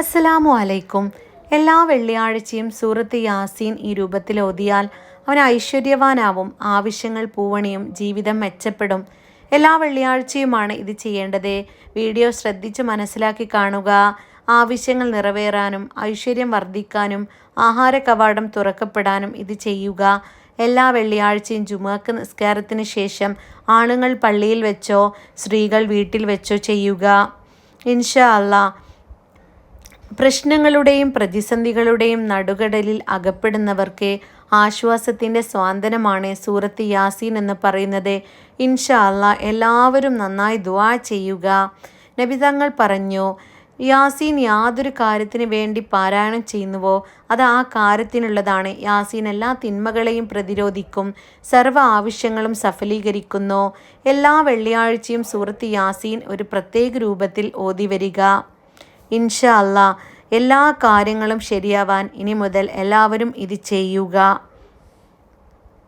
അസ്സലാമു അലൈക്കും. എല്ലാ വെള്ളിയാഴ്ചയും സൂറത്ത് യാസീൻ ഈ രൂപത്തിൽ ഓതിയാൽ അവൻ ഐശ്വര്യവാനാവും ആവശ്യങ്ങൾ പൂവണിയും ജീവിതം മെച്ചപ്പെടും. എല്ലാ വെള്ളിയാഴ്ചയുമാണ് ഇത് ചെയ്യേണ്ടത്. വീഡിയോ ശ്രദ്ധിച്ച് മനസ്സിലാക്കി കാണുക. ആവശ്യങ്ങൾ നിറവേറാനും ഐശ്വര്യം വർദ്ധിക്കാനും ആഹാര കവാടം തുറക്കപ്പെടാനും ഇത് ചെയ്യുക. എല്ലാ വെള്ളിയാഴ്ചയും ജുമാക്ക് നിസ്കാരത്തിന് ശേഷം ആണുങ്ങൾ പള്ളിയിൽ വെച്ചോ സ്ത്രീകൾ വീട്ടിൽ വെച്ചോ ചെയ്യുക. ഇൻഷാ അല്ലാ പ്രശ്നങ്ങളുടെയും പ്രതിസന്ധികളുടെയും നടുകടലിൽ അകപ്പെടുന്നവർക്ക് ആശ്വാസത്തിന്റെ സ്വാന്തനമാണ് സൂറത്ത് യാസീൻ എന്ന് പറയുന്നത്. ഇൻഷാ അല്ല എല്ലാവരും നന്നായി ദുവാ ചെയ്യുക. നബി തങ്ങൾ പറഞ്ഞു യാസീൻ യാതൊരു കാര്യത്തിന് വേണ്ടി പാരായണം ചെയ്യുന്നുവോ? അത് ആ കാര്യത്തിനുള്ളതാണ്. യാസീൻ എല്ലാ തിന്മകളെയും പ്രതിരോധിക്കും സർവ ആവശ്യങ്ങളും സഫലീകരിക്കുന്നു. എല്ലാ വെള്ളിയാഴ്ചയും സൂറത്ത് യാസീൻ ഒരു പ്രത്യേക രൂപത്തിൽ ഓതി വരിക ഇൻഷാ അല്ലാ എല്ലാ കാര്യങ്ങളും ശരിയാവാൻ ഇനി മുതൽ എല്ലാവരും ഇത് ചെയ്യുക.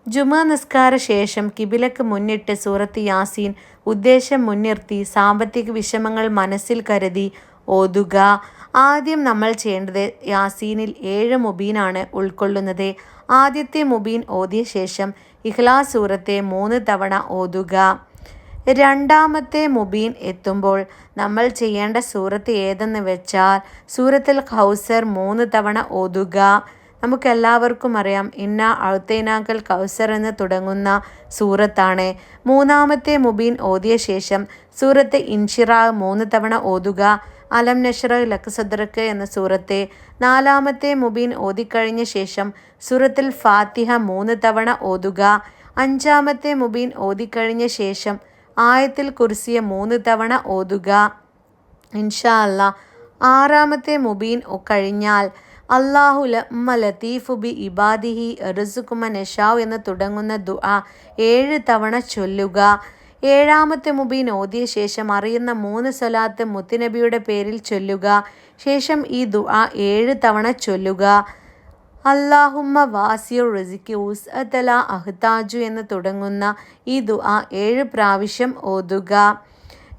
ജുമാ നിസ്കാര ശേഷം കിബിലക്ക് മുന്നിട്ട് സൂറത്ത് യാസീൻ ഉദ്ദേശം മുൻനിർത്തി സാമ്പത്തിക വിഷമങ്ങൾ മനസ്സിൽ കരുതി ഓതുക. ആദ്യം നമ്മൾ ചെയ്യേണ്ടത് യാസീനിൽ ഏഴ് മുബീനാണ് ഉൾക്കൊള്ളുന്നത്. ആദ്യത്തെ മുബീൻ ഓതിയ ശേഷം ഇഖ്ലാസ് സൂറത്തെ മൂന്ന് തവണ ഓതുക. രണ്ടാമത്തെ മുബീൻ എത്തുമ്പോൾ നമ്മൾ ചെയ്യേണ്ട സൂറത്ത് ഏതെന്ന് വെച്ചാൽ സൂറത്തിൽ കൗസർ മൂന്ന് തവണ ഓതുക. നമുക്കെല്ലാവർക്കും അറിയാം ഇന്ന അഴുത്തേനാക്കൽ കൗസർ എന്ന് തുടങ്ങുന്ന സൂറത്താണ്. മൂന്നാമത്തെ മുബീൻ ഓതിയ ശേഷം സൂറത്ത് ഇൻഷിറ മൂന്ന് തവണ ഓതുക. അലം നഷറ ലക്സദ്രക്ക് എന്ന സൂറത്തെ നാലാമത്തെ മുബീൻ ഓതിക്കഴിഞ്ഞ ശേഷം സൂറത്തിൽ ഫാത്തിഹ മൂന്ന് തവണ ഓതുക. അഞ്ചാമത്തെ മുബീൻ ഓതിക്കഴിഞ്ഞ ശേഷം ആയത്തിൽ കുറിസിയ മൂന്ന് തവണ ഓതുക. ഇൻഷാ അല്ല ആറാമത്തെ മുബീൻ കഴിഞ്ഞാൽ അള്ളാഹു ലമ്മ ലത്തീഫു ബി ഇബാദിഹി റസുക്കുമ നഷാവ് എന്ന് തുടങ്ങുന്ന ദുആ ഏഴ് തവണ ചൊല്ലുക. ഏഴാമത്തെ മുബീൻ ഓതിയ ശേഷം അറിയുന്ന മൂന്ന് സ്വലാത്ത് മുത്തുനബിയുടെ പേരിൽ ചൊല്ലുക. ശേഷം ഈ ദുആ ഏഴ് തവണ ചൊല്ലുക. അല്ലാഹുമ്മ വാസിയു റസിക്കി അതല അഹ്താജു എന്ന് തുടങ്ങുന്ന ഈ ദുആ ഏഴ് പ്രാവശ്യം ഓതുക.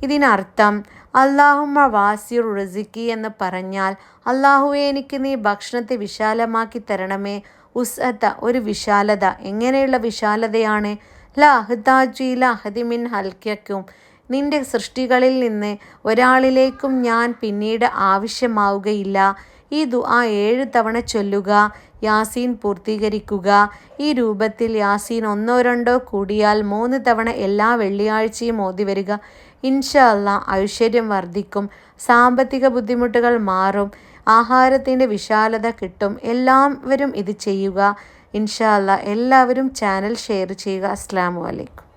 ഇതിനർത്ഥം അള്ളാഹുമ്മ വാസിയുർ റസിക്കി എന്ന് പറഞ്ഞാൽ അള്ളാഹുവെ എനിക്ക് നീ ഭക്ഷണത്തെ വിശാലമാക്കി തരണമേ. ഉസ്അത്ത ഒരു വിശാലത. എങ്ങനെയുള്ള വിശാലതയാണ്? ല അഹ്താജു ഇല അഹദിമിൻ ഹൽക്കും നിന്റെ സൃഷ്ടികളിൽ നിന്ന് ഒരാളിലേക്കും ഞാൻ പിന്നീട് ആവശ്യമാവുകയില്ല. ഈ ദുആ ഏഴ് തവണ ചൊല്ലുക യാസീൻ പൂർത്തീകരിക്കുക. ഈ രൂപത്തിൽ യാസീൻ ഒന്നോ രണ്ടോ കൂടിയാൽ മൂന്ന് തവണ എല്ലാ വെള്ളിയാഴ്ചയും ഓതി വരിക. ഇൻഷല്ല ഐശ്വര്യം വർദ്ധിക്കും സാമ്പത്തിക ബുദ്ധിമുട്ടുകൾ മാറും ആഹാരത്തിന്റെ വിശാലത കിട്ടും. എല്ലാവരും ഇത് ചെയ്യുക. ഇൻഷാ അല്ലാ എല്ലാവരും ചാനൽ ഷെയർ ചെയ്യുക. അസ്സാം വലൈക്കും